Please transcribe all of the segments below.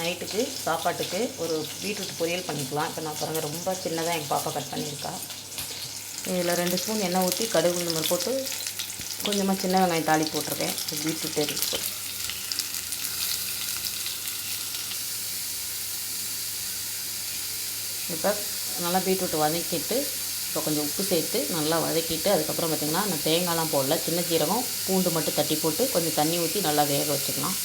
நைட்டுக்கு சாப்பாட்டுக்கு ஒரு பீட்ரூட் பொரியல் பண்ணிக்கலாம். இப்போ நான் பாருங்கள் ரொம்ப சின்னதாக எங்கள் பாப்பா கட் பண்ணியிருக்கா. இதில் ரெண்டு ஸ்பூன் எண்ணெய் ஊற்றி கடுகு உளுந்து போட்டு கொஞ்சமாக சின்ன வெங்காயம் தாளி போட்டிருக்கேன். பீட்ரூட் இருக்கு இப்போ நல்லா பீட்ரூட் வதக்கிட்டு இப்போ கொஞ்சம் உப்பு சேர்த்து நல்லா வதக்கிட்டு அதுக்கப்புறம் பார்த்திங்கன்னா நான் தேங்காய்லாம் போடல. சின்ன சீரகம் பூண்டு மட்டும் தட்டி போட்டு கொஞ்சம் தண்ணி ஊற்றி நல்லா வேக வச்சுக்கலாம்.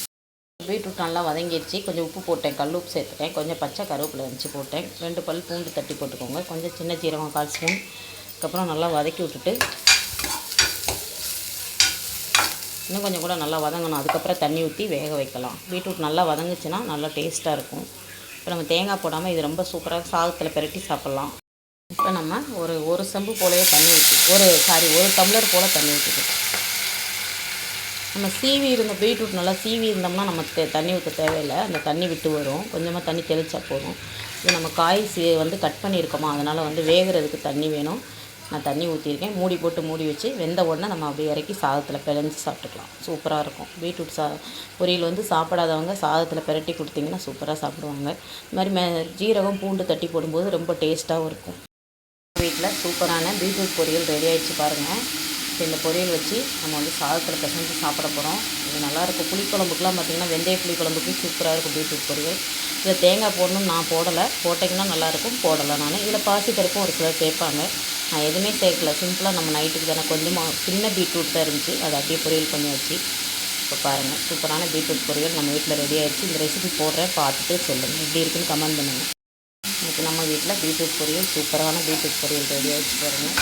பீட்ரூட் நல்லா வதங்கிடுச்சு. கொஞ்சம் உப்பு போட்டேன். கல் உப்பு சேர்த்துட்டேன். கொஞ்சம் பச்சை கருவேப்பிலை வச்சு போட்டேன். ரெண்டு பல் பூண்டு தட்டி போட்டுக்கோங்க. கொஞ்சம் சின்ன சீரகம் கால் ஸ்பூன். அதுக்கப்புறம் நல்லா வதக்கி விட்டுட்டு இன்னும் கொஞ்சம் கூட நல்லா வதங்கணும். அதுக்கப்புறம் தண்ணி ஊற்றி வேக வைக்கலாம். பீட்ரூட் நல்லா வதங்குச்சுன்னா நல்லா டேஸ்ட்டாக இருக்கும். இப்போ நம்ம தேங்காய் போடாமல் இது ரொம்ப சூப்பராக சாதத்தில் பெரட்டி சாப்பிட்லாம். இப்போ நம்ம ஒரு ஒரு செம்பு போலவே தண்ணி ஊற்றி ஒரு சாரி ஒரு டம்ளர் போல் தண்ணி ஊற்றிக்கிட்டோம் நம்ம சீவி இருந்த பீட்ரூட் நல்லா சீவி இருந்தோம்னா நம்ம தண்ணி ஊற்ற தேவையில்லை. அந்த தண்ணி விட்டு வரும். கொஞ்சமாக தண்ணி தெளிச்சா போதும். இது நம்ம காய் சீ வந்து கட் பண்ணியிருக்கோமா? அதனால் வந்து வேகிறதுக்கு தண்ணி வேணும். நான் தண்ணி ஊற்றிருக்கேன் மூடி போட்டு மூடி வச்சு வெந்த உடனே நம்ம அப்படியே இறக்கி சாதத்தில் பிழைஞ்சி சாப்பிட்டுக்கலாம். சூப்பராக இருக்கும். பீட்ரூட் சா பொரியல் வந்து சாப்பிடாதவங்க சாதத்தில் பிரட்டி கொடுத்தீங்கன்னா சூப்பராக சாப்பிடுவாங்க. இது மாதிரி மே ஜீரகம் பூண்டு தட்டி போடும்போது ரொம்ப டேஸ்ட்டாகவும் இருக்கும். வீட்டில் சூப்பரான பீட்ரூட் பொரியல் ரெடி ஆகிடுச்சு பாருங்கள் இப்போ இந்த பொரியல் வச்சு நம்ம வந்து சாதத்தில் பிசைஞ்சு சாப்பிட போகிறோம். இது நல்லாயிருக்கும் புளிக்குழம்புக்குலாம் பார்த்திங்கன்னா வெந்தய புளிக்குழம்புக்கு சூப்பராக இருக்கும் பீட்ரூட் பொரியல். இதில் தேங்காய் போடணும்னு நான் போடலை. போட்டிங்கன்னா நல்லாயிருக்கும். போடலை நான். இதில் பாசி பருப்பும் ஒரு சிலர் சேர்ப்பாங்க. நான் எதுவுமே சேர்க்கல. சிம்பிளாக நம்ம நைட்டுக்கு தானே கொஞ்சமாக சின்ன பீட்ரூட் தான் இருந்துச்சு. அதை அப்படியே பொரியல் பண்ணி வச்சு இப்போ பாருங்கள் சூப்பரான பீட்ரூட் பொரியல் நம்ம வீட்டில் ரெடி ஆகிடுச்சு இந்த ரெசிபி போடுறேன். பார்த்துட்டு சொல்லுங்கள். எப்படி இருக்குன்னு கமெண்ட் பண்ணுங்கள். இன்றைக்கி நம்ம வீட்டில் பீட்ரூட் பொரியல் சூப்பரான பீட்ரூட் பொரியல் ரெடி ஆகிடுச்சு பாருங்கள்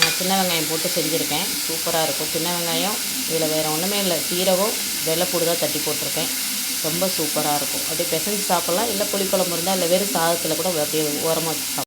நான் சின்ன வெங்காயம் போட்டு செஞ்சுருக்கேன். சூப்பராக இருக்கும். சின்ன வெங்காயம் இதில் வேறு ஒன்றுமே இல்லை. சீரகம் வெள்ளைப்பூடு தான் தட்டி போட்டிருக்கேன். ரொம்ப சூப்பராக இருக்கும். அப்படியே பிசைஞ்சு சாப்பிட்லாம். இல்லை புளிக்குழம்பு இருந்தால் இல்லை வெறும் சாதத்தில் கூட அப்படியே ஓரமாக வச்சு